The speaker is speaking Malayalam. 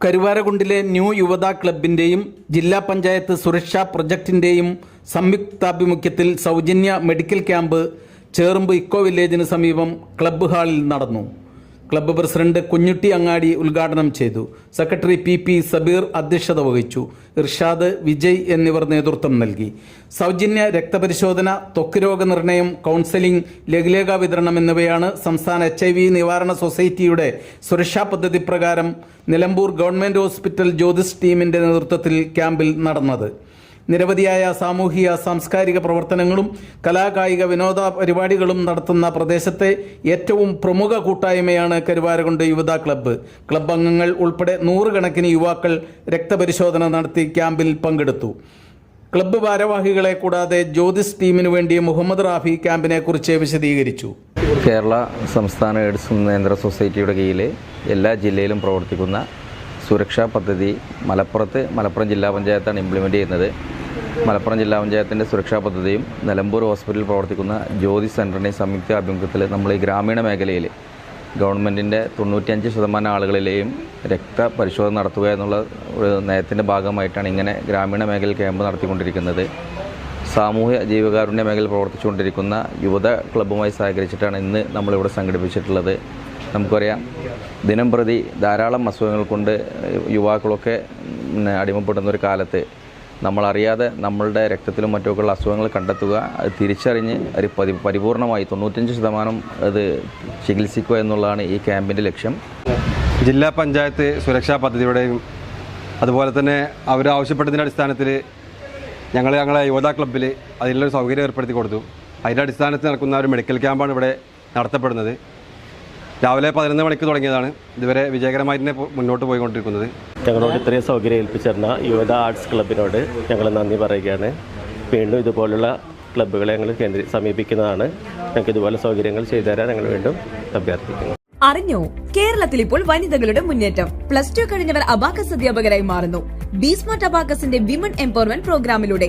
കരുവാരകുണ്ടിലെ ന്യൂ യുവത ക്ലബിന്റെയും ജില്ലാ പഞ്ചായത്ത് സുരക്ഷാ പ്രൊജക്ടിന്റെയും സംയുക്താഭിമുഖ്യത്തിൽ സൗജന്യ മെഡിക്കൽ ക്യാമ്പ് ചേറുമ്പ് ഇക്കോ വില്ലേജിന് സമീപം ക്ലബ്ബ് ഹാളിൽ നടന്നു. ക്ലബ്ബ് പ്രസിഡന്റ് കുഞ്ഞുട്ടി അങ്ങാടി ഉദ്ഘാടനം ചെയ്തു. സെക്രട്ടറി പി പി സബീർ അധ്യക്ഷത വഹിച്ചു. ഇർഷാദ് വിജയ് എന്നിവർ നേതൃത്വം നൽകി. സൗജന്യ രക്തപരിശോധന ത്വക്ക് രോഗനിർണയം കൗൺസലിംഗ് ലഘുലേഖ വിതരണം എന്നിവയാണ് സംസ്ഥാന എച്ച് ഐ വി നിവാരണ സൊസൈറ്റിയുടെ സുരക്ഷാ പദ്ധതി പ്രകാരം നിലമ്പൂർ ഗവൺമെന്റ് ഹോസ്പിറ്റൽ ജ്യോതിസ് ടീമിന്റെ നേതൃത്വത്തിൽ ക്യാമ്പിൽ നടന്നത്. നിരവധിയായ സാമൂഹിക സാംസ്കാരിക പ്രവർത്തനങ്ങളും കലാകായിക വിനോദ പരിപാടികളും നടത്തുന്ന പ്രദേശത്തെ ഏറ്റവും പ്രമുഖ കൂട്ടായ്മയാണ് കരുവാരകുണ്ട് യുവത ക്ലബ്ബ്. ക്ലബ്ബ് അംഗങ്ങൾ ഉൾപ്പെടെ നൂറുകണക്കിന് യുവാക്കൾ രക്തപരിശോധന നടത്തി ക്യാമ്പിൽ പങ്കെടുത്തു. ക്ലബ്ബ് ഭാരവാഹികളെ കൂടാതെ ജ്യോതിസ് ടീമിനു വേണ്ടി മുഹമ്മദ് റാഫി ക്യാമ്പിനെ കുറിച്ച് വിശദീകരിച്ചു. കേരള സംസ്ഥാന എയ്ഡ്സ് നിയന്ത്ര സൊസൈറ്റിയുടെ കീഴിൽ എല്ലാ ജില്ലയിലും പ്രവർത്തിക്കുന്ന സുരക്ഷാ പദ്ധതി മലപ്പുറത്ത് മലപ്പുറം ജില്ലാ പഞ്ചായത്താണ് ഇംപ്ലിമെന്റ് ചെയ്യുന്നത്. മലപ്പുറം ജില്ലാ പഞ്ചായത്തിന്റെ സുരക്ഷാ പദ്ധതിയും നിലമ്പൂർ ഹോസ്പിറ്റലിൽ പ്രവർത്തിക്കുന്ന ജ്യോതി സെന്ററിന്റെയും സംയുക്ത ആഭിമുഖ്യത്തിൽ നമ്മൾ ഈ ഗ്രാമീണ മേഖലയിൽ ഗവൺമെന്റിന്റെ തൊണ്ണൂറ്റിയഞ്ച് ശതമാനം ആളുകളിലെയും രക്തപരിശോധന നടത്തുക എന്നുള്ള ഒരു നയത്തിന്റെ ഭാഗമായിട്ടാണ് ഇങ്ങനെ ഗ്രാമീണ മേഖലയിൽ ക്യാമ്പ് നടത്തിക്കൊണ്ടിരിക്കുന്നത്. സാമൂഹ്യ ജീവകാരുണ്യ മേഖലയിൽ പ്രവർത്തിച്ചുകൊണ്ടിരിക്കുന്ന യുവത ക്ലബ്ബുമായി സഹകരിച്ചിട്ടാണ് ഇന്ന് നമ്മളിവിടെ സംഘടിപ്പിച്ചിട്ടുള്ളത്. നമുക്കറിയാം ദിനം പ്രതി ധാരാളം അസുഖങ്ങൾ കൊണ്ട് യുവാക്കളൊക്കെ അടിമപ്പെടുന്ന ഒരു കാലത്ത് നമ്മളറിയാതെ നമ്മളുടെ രക്തത്തിലും മറ്റുമൊക്കെയുള്ള അസുഖങ്ങൾ കണ്ടെത്തുക അത് തിരിച്ചറിഞ്ഞ് ഒരു പരി പരിപൂർണമായി തൊണ്ണൂറ്റഞ്ച് ശതമാനം അത് ചികിത്സിക്കുക എന്നുള്ളതാണ് ഈ ക്യാമ്പിന്റെ ലക്ഷ്യം. ജില്ലാ പഞ്ചായത്ത് സുരക്ഷാ പദ്ധതിയുടെയും അതുപോലെ തന്നെ അവർ ആവശ്യപ്പെട്ടതിന്റെ അടിസ്ഥാനത്തിൽ ഞങ്ങൾ ഞങ്ങളെ യുവതാ ക്ലബ്ബിൽ അതിനുള്ളൊരു സൗകര്യം ഏർപ്പെടുത്തി കൊടുത്തു. അതിന്റെ അടിസ്ഥാനത്തിൽ നടക്കുന്ന ഒരു മെഡിക്കൽ ക്യാമ്പാണ് ഇവിടെ നടത്തപ്പെടുന്നത്. രാവിലെ പതിനൊന്ന് മണിക്ക് തുടങ്ങിയതാണ്. ഇതുവരെ വിജയകരമായി തന്നെ മുന്നോട്ട് പോയിക്കൊണ്ടിരിക്കുന്നത്. ഞങ്ങളോട് ഇത്രയും സൗകര്യം ഏൽപ്പിച്ചിരുന്ന യുവത ആർട്സ് ക്ലബിനോട് ഞങ്ങൾ നന്ദി പറയുകയാണ്. വീണ്ടും ഇതുപോലുള്ള ക്ലബ്ബുകളെ ഞങ്ങൾ കേന്ദ്രീ സമീപിക്കുന്നതാണ്. ഞങ്ങൾക്ക് ഇതുപോലെ സൗകര്യങ്ങൾ ചെയ്തു തരാൻ ഞങ്ങൾ വീണ്ടും അഭ്യർത്ഥിക്കുന്നു. അറിഞ്ഞോ? കേരളത്തിൽ ഇപ്പോൾ വനിതകളുടെ മുന്നേറ്റം. പ്ലസ് ടു കഴിഞ്ഞവർ അബാക്കസ് അധ്യാപകരായി മാറുന്നു. ബീസ്മാർട്ട് അബാക്കസിന്റെ വിമൺ എംപവർമെന്റ് പ്രോഗ്രാമിലൂടെ.